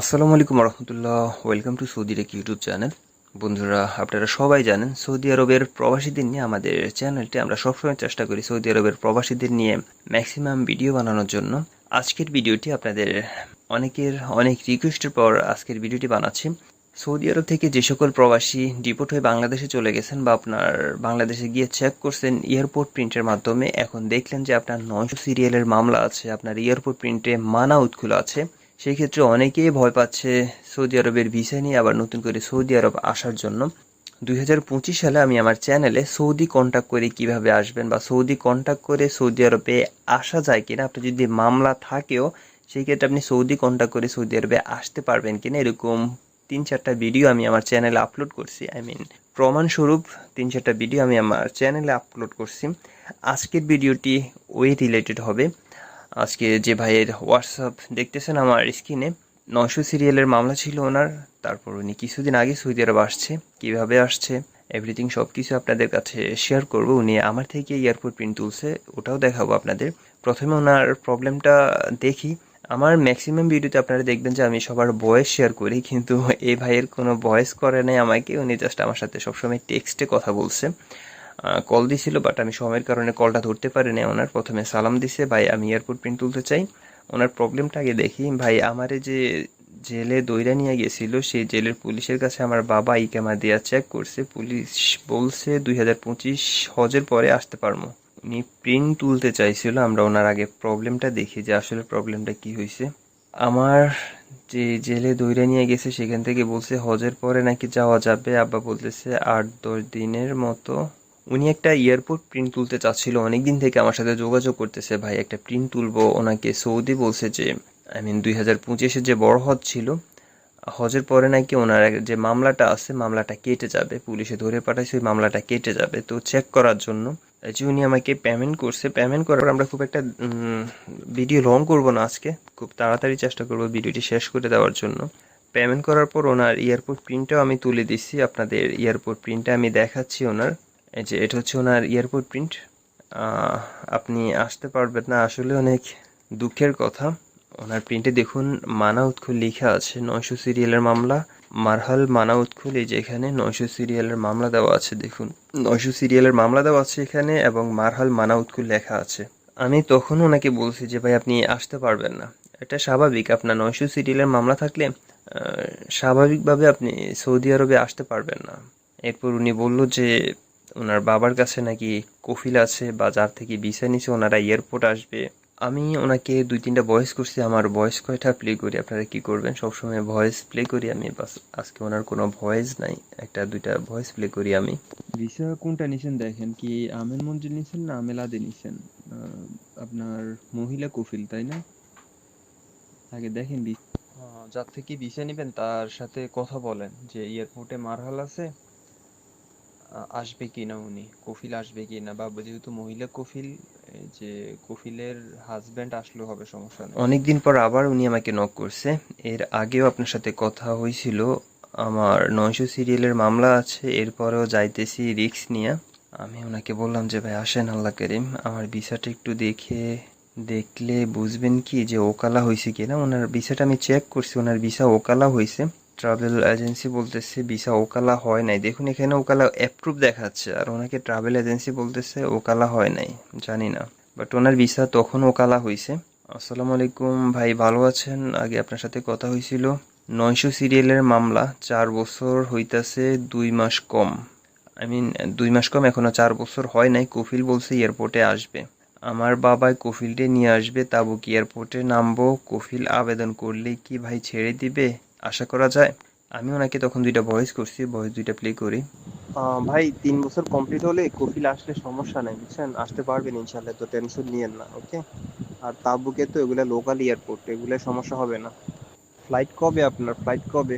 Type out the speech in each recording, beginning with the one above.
আসসালামু আলাইকুম রহমতুল্লাহ ওয়েলকাম টু সৌদি রেক ইউটিউব চ্যানেল বন্ধুরা, আপনারা সবাই জানেন সৌদি আরবের প্রবাসীদের নিয়ে আমাদের চ্যানেলটি আমরা সবসময় চেষ্টা করি সৌদি আরবের প্রবাসীদের নিয়ে ম্যাক্সিমাম ভিডিও বানানোর জন্য। আজকের ভিডিওটি আপনাদের অনেকের অনেক রিকোয়েস্টের পর আজকের ভিডিওটি বানাচ্ছি। সৌদি আরব থেকে যে সকল প্রবাসী ডিপোর্ট হয়ে বাংলাদেশে চলে গেছেন বা আপনার বাংলাদেশে গিয়ে চেক করছেন এয়ারপোর্ট প্রিন্টের মাধ্যমে, এখন দেখলেন যে আপনার নয়শো সিরিয়ালের মামলা আছে, আপনার এয়ারপোর্ট প্রিন্টে মানা উৎকুল আছে। সেই ক্ষেত্রে অনেকেই ভয় পাচ্ছে সৌদি আরবের ভিসা নিয়ে, আবার নতুন করে সৌদি আরব আসার জন্য। দুই হাজার পঁচিশ সালে আমি আমার চ্যানেলে সৌদি কন্ট্যাক্ট করে কীভাবে আসবেন বা সৌদি কন্ট্যাক্ট করে সৌদি আরবে আসা যায় কিনা আপনি যদি মামলা থাকেও, সেই ক্ষেত্রে আপনি সৌদি কন্ট্যাক্ট করে সৌদি আরবে আসতে পারবেন কিনা, এরকম তিন চারটা ভিডিও আমি আমার চ্যানেলে আপলোড করছি। আই মিন প্রমাণস্বরূপ তিন চারটা ভিডিও আমি আমার চ্যানেলে আপলোড করছি। আজকের ভিডিওটি ওই রিলেটেড হবে। আজকে যে ভাইয়ের হোয়াটসঅ্যাপ দেখতেছেন আমার স্ক্রিনে, নয়শো সিরিয়ালের মামলা ছিল ওনার, তারপর উনি কিছুদিন আগে সৌদি আরব আসছে, কীভাবে আসছে এভরিথিং সব কিছু আপনাদের কাছে শেয়ার করব। উনি আমার থেকে এয়ারপোর্ট প্রিন্ট তুলছে, ওটাও দেখাবো আপনাদের। প্রথমে ওনার প্রবলেমটা দেখি। আমার ম্যাক্সিমাম ভিডিওতে আপনারা দেখবেন যে আমি সবার ভয়েস শেয়ার করি, কিন্তু এই ভাইয়ের কোনো ভয়েস করে নাই আমাকে। উনি জাস্ট আমার সাথে সবসময় টেক্সটে কথা বলছে। কল দিছিল বাট আমি সময়ের কারণে কলটা ধরতে পারিনি। ওনার প্রথমে সালাম দিছে, ভাই, আমি এয়ারপোর্ট প্রিন্ট তুলতে চাই। ওনার প্রবলেমটা আগে দেখি, ভাই, আমারে যে জেলে দইরা নিয়ে গেছিল, সেই জেলের পুলিশের কাছে আমার বাবা ইকামা দেওয়া চেক করছে। পুলিশ বলছে, দুই হাজার পঁচিশ হজের পরে আসতে পারব। উনি প্রিন্ট তুলতে চাইছিল, আমরা ওনার আগে প্রবলেমটা দেখি যে আসলে প্রবলেমটা কি হয়েছে আমার যে জেলে দইরা নিয়ে গেছে, সেখান থেকে বলছে, হজের পরে নাকি যাওয়া যাবে? আব্বা বলতেছে, আট, দশ দিনের মতো উনি একটা এয়ারপোর্ট প্রিন্ট তুলতে চাচ্ছিল অনেক দিন থেকে আমার সাথে যোগাযোগ করতেছে, ভাই, একটা প্রিন্ট তুলবো। ওনাকে সৌদি বলছে যে, আই মিন দুই হাজার পঁচিশে যে বড় হজ ছিল, হজের পরে নাকি ওনার যে মামলাটা আছে, মামলাটা কেটে যাবে, পুলিশে ধরে পাঠাইছে, ওই মামলাটা কেটে যাবে। তো চেক করার জন্য যে উনি আমাকে পেমেন্ট করছে পেমেন্ট করার পর আমরা খুব একটা ভিডিও লং করব না আজকে, খুব তাড়াতাড়ি চেষ্টা করব ভিডিওটি শেষ করে দেওয়ার জন্য। পেমেন্ট করার পর ওনার এয়ারপোর্ট প্রিন্টটাও আমি তুলে দিচ্ছি আপনাদের এয়ারপোর্ট প্রিন্টটা আমি দেখাচ্ছি ওনার। এই যে এটা হচ্ছে ওনার এয়ারপোর্ট প্রিন্ট। আপনি আসতে পারবেন না, আসলে অনেক দুঃখের কথা। ওনার প্রিন্টে দেখুন মানা উৎকুল লেখা আছে, নয়শো সিরিয়ালের মামলা। মারহাল মানা উৎকুল এই যে এখানে নয়শো সিরিয়ালের মামলা দেওয়া আছে, দেখুন। নয়শো সিরিয়ালের মামলা দেওয়া আছে এখানে এবং মারহাল মানা উৎকুল লেখা আছে। আমি তখন ওনাকে বলছি যে, ভাই, আপনি আসতে পারবেন না। এটা স্বাভাবিক, আপনার নয়শো সিরিয়ালের মামলা থাকলে স্বাভাবিকভাবে আপনি সৌদি আরবে আসতে পারবেন না। এরপর উনি বলল যে ওনার বাবার কাছে নাকি কফিল আছে বা যার থেকে ভিসা নিছে ওনারা এয়ারপোর্ট আসবে। আমি ওনাকে দুই তিনটা ভয়েস করছি আমার ভয়েস কয়টা প্লে করি আপনারা কি করবেন? সবসময় ভয়েস প্লে করি আমি বাস আজকে ওনার কোনো ভয়েস নাই একটা দুইটা ভয়েস প্লে করি আমি। ভিসা কোনটা নিছেন দেখেন কি আমেন মঞ্জিল নিছেন না আমেলাদে নিছেন? আপনার মহিলা কফিল তাই না? আগে দেখেন যার থেকে ভিসা নেবেন তার সাথে কথা বলেন যে এয়ারপোর্টে মারহাল আছে আসবে কি না উনি? কফিল আসবে কি না? বা যেহেতু মহিলা কফিল যে কফিলের হাজবেন্ড আসলেও হবে, সমস্যা নেই। অনেকদিন পর আবার উনি আমাকে নক করছে। এর আগেও আপনার সাথে কথা হয়েছিল। আমার নয়শো সিরিয়ালের মামলা আছে, এরপরেও যাইতেছি রিস্ক নিয়ে। আমি ওনাকে বললাম যে, ভাই, আসেন আল্লাহ করিম। আমার ভিসাটা একটু দেখে, দেখলে বুঝবেন কি যে ওকালা হয়েছে কিনা? ওনার ভিসাটা আমি চেক করছি। ওনার ভিসা ওকালা হয়েছে। ট্রাভেল এজেন্সি বলতেছে ভিসা ওকালা হয় নাই। দেখুন, এখানে ওকালা অ্যাপ্রুভ দেখাচ্ছে, আর ওনাকে ট্রাভেল এজেন্সি বলতেছে ওকালা হয় নাই, জানি না। বাট ওনার ভিসা তখন ওকালা হয়েছে আসসালামু আলাইকুম ভাই, ভালো আছেন? আগে আপনার সাথে কথা হয়েছিল নয়শো সিরিয়ালের মামলা, চার বছর হইতাছে দুই মাস কম। আই মিন দুই মাস কম, এখনও চার বছর হয় নাই। কফিল বলছে এয়ারপোর্টে আসবে। আমার বাবাই কফিলটে নিয়ে আসবে, তাবুক এয়ারপোর্টে নামবো। কফিল আবেদন করলে কি ভাই ছেড়ে দিবে? আশা করা যায়। আমি ওনাকে তখন দুইটা ভয়েস করছি ভয়েস দুইটা প্লে করি। ভাই তিন বছর কমপ্লিট হলে কফিল আসলে সমস্যা নাই বুঝছেন? আসতে পারবেন ইনশাল্লাহ তো টেনশন নিয়েন না ওকে আর তাবুকে তো এগুলো লোকাল এয়ারপোর্ট এগুলো সমস্যা হবে না। ফ্লাইট কবে আপনার? ফ্লাইট কবে?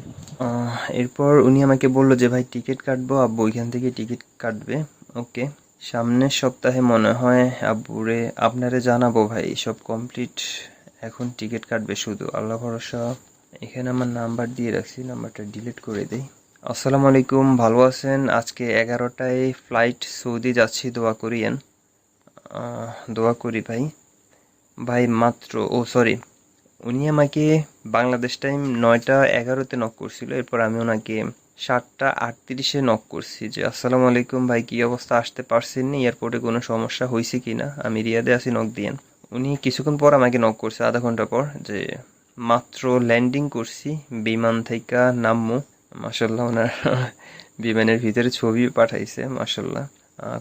এরপর উনি আমাকে বলল যে ভাই টিকিট কাটবো আব্বু ওইখান থেকে টিকিট কাটবে ওকে সামনের সপ্তাহে মনে হয় আব্বুরে আপনারে জানাব ভাই সব কমপ্লিট এখন টিকিট কাটবে শুধু আল্লাহ ভরসা। এখানে আমার নাম্বার দিয়ে রাখছি নাম্বারটা ডিলিট করে দেই। আসসালামু আলাইকুম, ভালো আছেন? আজকে এগারোটায় ফ্লাইট সৌদি যাচ্ছি, দোয়া করিয়েন দোয়া করি ভাই। ভাই, মাত্র, ও সরি উনি আমাকে বাংলাদেশ টাইম নয়টা এগারোতে নক করছিল, এরপর আমি ওনাকে সাতটা আটত্রিশে নক করছি যে, আসসালামু আলাইকুম ভাই, কি অবস্থা? আসতে পারছেন নি? এয়ারপোর্টে কোনো সমস্যা হয়েছে কি না আমি রিয়াদে আছি নক দিয়েন উনি কিছুক্ষণ পর আমাকে নক করছে, আধা ঘণ্টা পর, যে মাত্র ল্যান্ডিং করছি, বিমান থেকে নামমু। মাসাল্লাহ ওনার বিমানের ভিতরে ছবি পাঠাইছে মাসাল্লাহ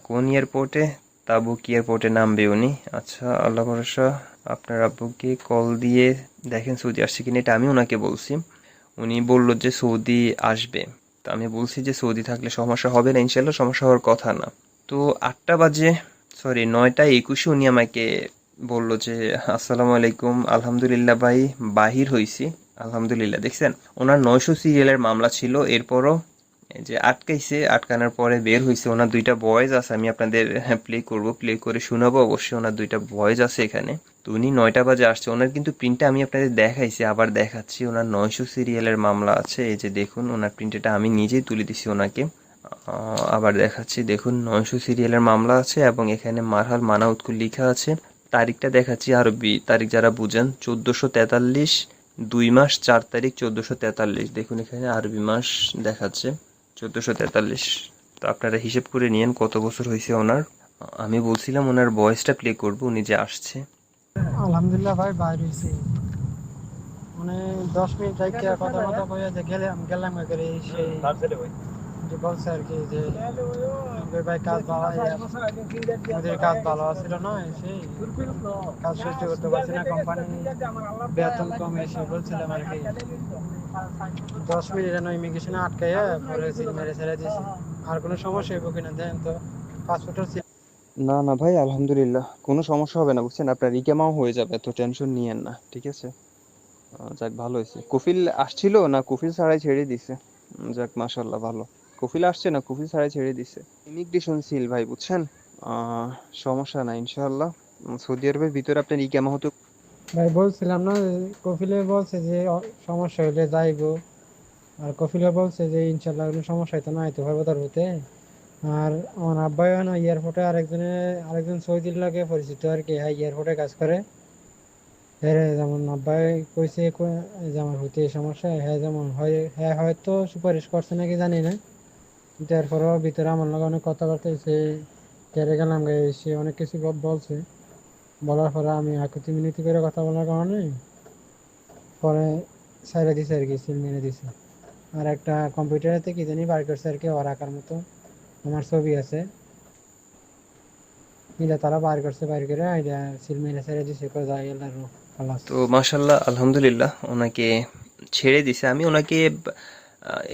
কোন এয়ারপোর্টে তাবুক এয়ারপোর্টে নামবে উনি। আচ্ছা আল্লাহ ভরসা, আপনার আব্বুকে কল দিয়ে দেখেন সৌদি আসছে কিনা, এটা আমি ওনাকে বলছি। উনি বলল যে সৌদি আসবে। তা আমি বলছি যে সৌদি থাকলে সমস্যা হবে না ইনশাল্লাহ সমস্যা হওয়ার কথা না। তো আটটা বাজে সরি নয়টা একুশে উনি আমাকে বলল যে, আসসালামু আলাইকুম, আলহামদুলিল্লাহ ভাই, বাহির হইছি। আলহামদুলিল্লাহ, দেখছেন? ওনার নয়শো সিরিয়ালের মামলা ছিল, এরপরও যে আটকাইছে, আটকানোর পরে বের হয়েছে ওনার দুইটা ভয়েস আছে, আমি আপনাদের প্লে করব প্লে করে শোনাবো, অবশ্যই ওনার দুইটা ভয়েস আছে এখানে। তো উনি নয়টা বাজে আসছে। ওনার কিন্তু প্রিন্টটা আমি আপনাদের দেখাইছি, আবার দেখাচ্ছি। ওনার নয়শো সিরিয়ালের মামলা আছে, এই যে দেখুন, ওনার প্রিন্টটা আমি নিজেই তুলে দিছি ওনাকে। আবার দেখাচ্ছি, দেখুন, নয়শো সিরিয়ালের মামলা আছে এবং এখানে মারহাল মানা উৎকুল লেখা আছে। তারিখটা দেখাচ্ছি আরবি তারিখ যারা বুঝেন, চোদ্দোশো তেতাল্লিশ, দুই মাস, চার তারিখ, চোদ্দোশো তেতাল্লিশ। দেখুন এখানে আরবি মাস দেখাচ্ছে, চোদ্দোশো তেতাল্লিশ। তো আপনারা হিসেব করে নিয়েন কত বছর হয়েছে ওনার। আমি বলছিলাম ওনার বয়সটা প্লে করব, উনি যে আসছে। আলহামদুলিল্লাহ ভাই, বাইরে হয়েছি। মানে দশ মিনিট কথা কথা যে গেলাম সেই আমাদের ভাই কাজ ভালো ওদের কাজ ভালো না কাজ সহ্য করতে পারছি না, কোম্পানি বেতন কম এসে বলছিলাম আর কি। দশ মিনিট যেন ইমিগ্রেশনে আটকাইয়া পরে সিল মেরে ছেড়ে দিয়েছি। আর কোনো সমস্যা হইব কিনা দেন তো পাসপোর্টের না না ভাই, আলহামদুলিল্লাহ। কোনো সমস্যা হবে না, বুঝছেন? আপনার ইকেমাও হয়ে যাবে, তো টেনশন নিয়েন না, ঠিক আছে? যাক, ভালো হয়েছে। কফিল আসছিল না, কফিল ছাড়াই ছেড়ে দিছে। যাক মাশাল্লাহ ভালো। কফিল আসছে না? কফিল ছাড়াই ছেড়ে দিছে। ইমিগ্রেশন সিল ভাই, বুঝছেন? সমস্যা না ইনশাআল্লাহ। সৌদি আরবের ভিতরে আপনার ইকেমা হতে? ভাই, বলছিলাম না যে কপিলে বলছে যে সমস্যা হলে যাইবো। আর কপিলে বলছে যে ইনশাল্লাহ কোনো সমস্যা হইতো না, হইতে পারব তার হতে আর আমার আব্বাই না, এয়ারপোর্টে আরেকজনে, আরেকজন সৌদির লাগে পরিচিত আর কি। হ্যাঁ এয়ারপোর্টে কাজ করে। হ্যাঁ যেমন আব্বাই কইছে কই- যে, আমার হতে সমস্যা হ্যাঁ যেমন হয় হ্যাঁ হয়তো সুপারিশ করছে নাকি জানি না। কিন্তু এরপরেও ভিতরে আমার লগে অনেক কথাবার্তা হয়েছে, কেড়ে গেলাম সে অনেক কিছু বলছে। বলার পরে আমি আকুতি মিনতি করে কথা বলার কারণে পরে সাইডে দিছে আর কি সিল মেরে দিছে। আর একটা কম্পিউটারেতে কি জানি বার করছে আর কি, ওর আঁকার মতো। আমার ছবি আছে। মিলে তারা বার করছে, বার করে এটা সিল মেরে ছেড়ে দিছে, কই যাই এলার তো মাশাল্লাহ আলহামদুলিল্লাহ, ওনাকে ছেড়ে দিছে। আমি ওনাকে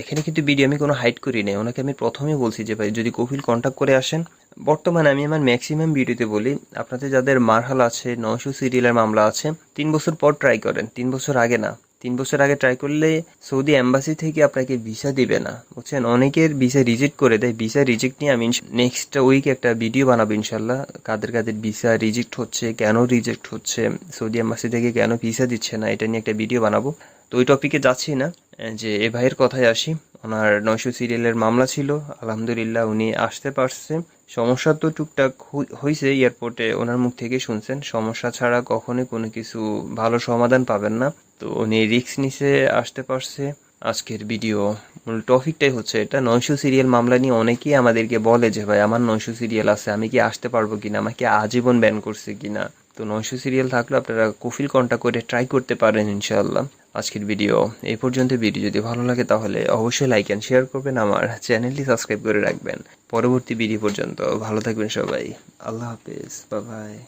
এখানে কিন্তু ভিডিও আমি কোনো হাইড করি নাই। ওনাকে আমি প্রথমে বলছি যে, ভাই, যদি কফিল কন্ট্যাক্ট করে আসেন, বর্তমানে আমি আমার ম্যাক্সিমাম ভিডিওতে বলি, আপনাদের যাদের মারহাল আছে, নয়শো সিরিয়ালের মামলা আছে, তিন বছর পর ট্রাই করেন। তিন বছর আগে না। তিন বছর আগে ট্রাই করলে সৌদি অ্যাম্বাসি থেকে আপনাকে ভিসা দিবে না। বুঝছেন? অনেকের ভিসা রিজেক্ট করে দেয়। ভিসা রিজেক্ট নিয়ে আমি নেক্সট উইক একটা ভিডিও বানাবো ইনশাল্লাহ। কাদের কাদের ভিসা রিজেক্ট হচ্ছে, কেন রিজেক্ট হচ্ছে, সৌদি অ্যাম্বাসি থেকে কেন ভিসা দিচ্ছে না, এটা নিয়ে একটা ভিডিও বানাবো। তো ওই টপিকে যাচ্ছি না। যে এ ভাইয়ের কথায় আসি। ওনার নয়শো সিরিয়ালের মামলা ছিল। আলহামদুলিল্লাহ উনি আসতে পারছে। সমস্যা তো টুকটাক হয়েছে এয়ারপোর্টে ওনার মুখ থেকে শুনছেন। সমস্যা ছাড়া কখনোই কোনো কিছু ভালো সমাধান পাবেন না। তো উনি রিক্স নিছে, আসতে পারছে। আজকের ভিডিও মূল টপিকটাই হচ্ছে এটা। নয়শো সিরিয়াল মামলা নিয়ে অনেকেই আমাদেরকে বলে যে, ভাই, আমার নয়শো সিরিয়াল আছে, আমি কি আসতে পারব কিনা? আমাকে আজীবন ব্যান করছে কিনা? তো নয়শো সিরিয়াল থাকলে আপনারা কফিল কন্ট্যাক্ট করে ট্রাই করতে পারেন ইনশাল্লাহ আজকের ভিডিও এই পর্যন্ত। ভিডিও যদি ভালো লাগে তাহলে অবশ্যই লাইক অ্যান্ড শেয়ার করবেন, আমার চ্যানেলটি সাবস্ক্রাইব করে রাখবেন। পরবর্তী ভিডিও পর্যন্ত ভালো থাকবেন সবাই। আল্লাহ হাফেজ। বাই